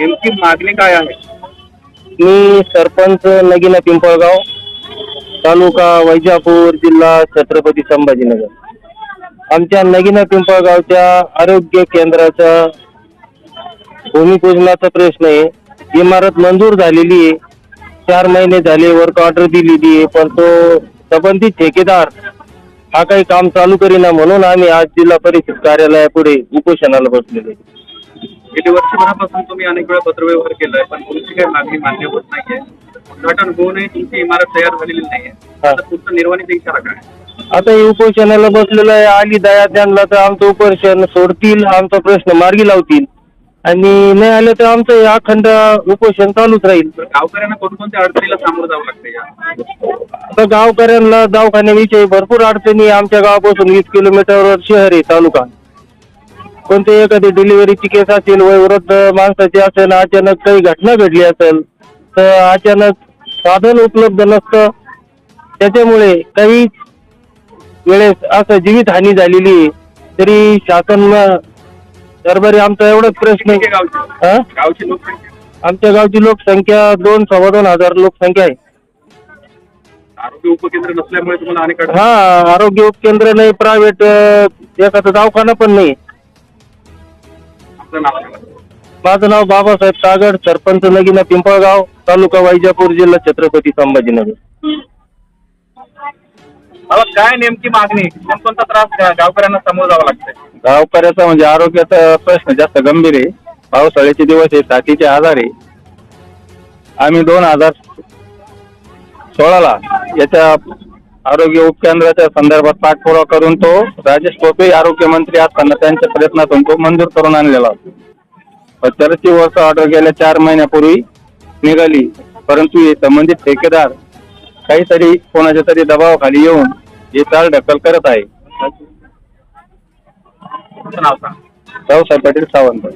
नेमकी मागणी काय आहे? मी सरपंच नगिना पिंपळगाव तालुका वैजापूर जिल्हा छत्रपती संभाजीनगर. आमच्या नगिना पिंपळगावच्या आरोग्य केंद्राचा भूमिपूजनाचा प्रश्न आहे. इमारत मंजूर झालेली आहे. चार महिने झाले वर्क ऑर्डर दिलेली आहे पण तो संबंधित ठेकेदार हा काही काम चालू करीना म्हणून आम्ही आज जिल्हा परिषद कार्यालयापुढे उपोषणाला बसलेलो आहे. गेली वर्षभरापासून तुम्ही अनेक वेळा पत्रव्यवहार केलाय पण तुमची काही मागणी मान्य होत नाहीये. उद्घाटन होऊनही तुमची इमारत तयार झालेली नाहीये. आता तुमचा निर्वाणीचा इशारा काय? आता हे उपोषणाला बसलेलं आहे आली दया त्यांना तर आमचं उपोषण सोडतील आमचा प्रश्न मार्गी लावतील. आणि नाही आलं तर आमचं हे अखंड उपोषण चालूच राहील. तर गावकऱ्यांना कोणकोणत्या अडचणीला सामोरं जावं लागतं या? आता गावकऱ्यांना दवाखान्याविषयी भरपूर अडचणी आहे. आमच्या गावापासून वीस किलोमीटरवर शहर आहे तालुका. कोणती एखादी डिलिव्हरीची केस असेल वयोवृद्ध माणसाची असेल अचानक काही घटना घडली असेल तर अचानक साधन उपलब्ध नसतं. त्याच्यामुळे काही वेळेस असं जीवितहानी झालेली आहे. तरी शासन दरबारी आमचा एवढाच प्रश्न हा? आमच्या गावची लोकसंख्या दोन सव्वा दोन हजार लोकसंख्या आहे. आरोग्य उपकेंद्र नसल्यामुळे तुम्हाला हा आरोग्य उपकेंद्र नाही प्रायव्हेट एखादा दवाखाना पण नाही. सांगा माझं नाव बाबासाहेब सागड सरपंच नगिना पिंपळगाव तालुका वैजापूर जिल्हा छत्रपती संभाजीनगर. मला काय नेमकी मागणी? कोणकोणता त्रास गावकऱ्यांना सामोरं जावं लागतंय? गावकऱ्याचा म्हणजे आरोग्याचा प्रश्न जास्त गंभीर आहे. पावसाळ्याचे दिवस आहे साथीचे आजार आहे. आम्ही दोन हजार सोळाला याच्या आरोग्य उपकेंद्राच्या संदर्भात पाठपुरावा करून तो राजेश टोपे आरोग्य मंत्री असताना त्यांच्या प्रयत्नातून तो मंजूर करून आणलेला होता. त्याची वर्ष ऑर्डर गेल्या चार महिन्यापूर्वी निघाली. परंतु हे संबंधित ठेकेदार काहीतरी कोणाच्या तरी दबावाखाली येऊन हे चाल ढकल करत आहे. रावसाहेब पाटील सावंत.